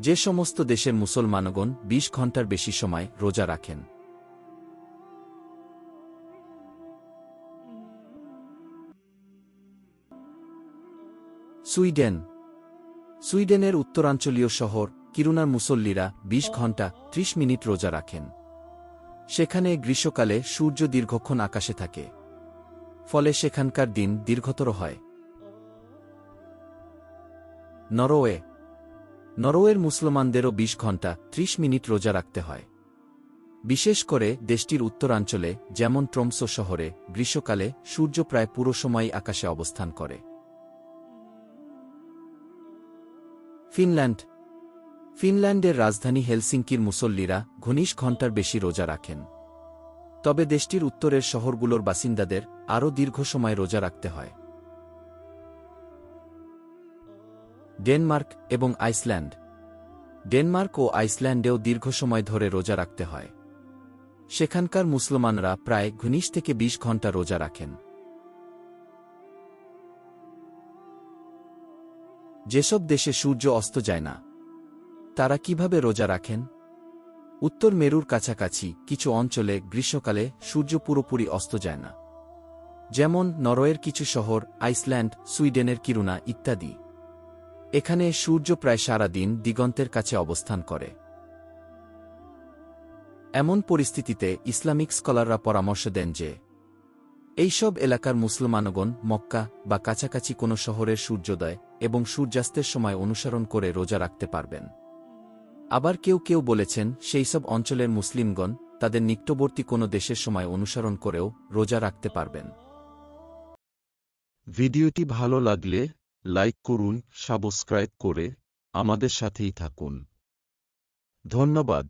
যে সমস্ত দেশের মুসলমানগণ ২০ ঘণ্টার বেশি সময় রোজা রাখেন। সুইডেন। সুইডেনের উত্তরাঞ্চলীয় শহর কিরুনার মুসল্লিরা ২০ ঘণ্টা ৩০ মিনিট রোজা রাখেন। সেখানে গ্রীষ্মকালে সূর্য দীর্ঘক্ষণ আকাশে থাকে। ফলে সেখানকার দিন দীর্ঘতর হয়। নরওয়ে। নরওয়ের মুসলমানদেরও ২০ ঘণ্টা ৩০ মিনিট রোজা রাখতে হয়। বিশেষ করে দেশটির উত্তরাঞ্চলে, যেমন ট্রমসো শহরে, গ্রীষ্মকালে সূর্য প্রায় পুরো সময় আকাশে অবস্থান করে। ফিনল্যান্ড। ফিনল্যান্ডের রাজধানী হেলসিঙ্কির মুসল্লিরা ঘনিশ ঘণ্টার বেশি রোজা রাখেন। তবে দেশটির উত্তরের শহরগুলোর বাসিন্দাদের আরও দীর্ঘ সময় রোজা রাখতে হয়। ডেনমার্ক এবং আইসল্যান্ড। ডেনমার্ক ও আইসল্যান্ডেও দীর্ঘ সময় ধরে রোজা রাখতে হয়। সেখানকার মুসলমানরা প্রায় ঘনিশ থেকে ২০ ঘণ্টা রোজা রাখেন। যেসব দেশে সূর্য অস্ত যায় না, তারা কীভাবে রোজা রাখেন? উত্তর মেরুর কাছাকাছি কিছু অঞ্চলে গ্রীষ্মকালে সূর্য পুরোপুরি অস্ত যায় না। যেমন নরওয়ের কিছু শহর, আইসল্যান্ড, সুইডেনের কিরুনা ইত্যাদি। এখানে সূর্য প্রায় সারা দিন দিগন্তের কাছে অবস্থান করে। এমন পরিস্থিতিতে ইসলামিক স্কলাররা পরামর্শ দেন যে, এইসব এলাকার মুসলমানগণ মক্কা বা কাছাকাছি কোনো শহরের সূর্যোদয় এবং সূর্যাস্তের সময় অনুসরণ করে রোজা রাখতে পারবেন। আবার কেউ কেউ বলেছেন, সেই সব অঞ্চলের মুসলিমগণ তাদের নিকটবর্তী কোনো দেশের সময় অনুসরণ করেও রোজা রাখতে পারবেন। ভিডিওটি ভালো লাগলে লাইক করুন সাবস্ক্রাইব করে আমাদের সাথেই থাকুন। ধন্যবাদ।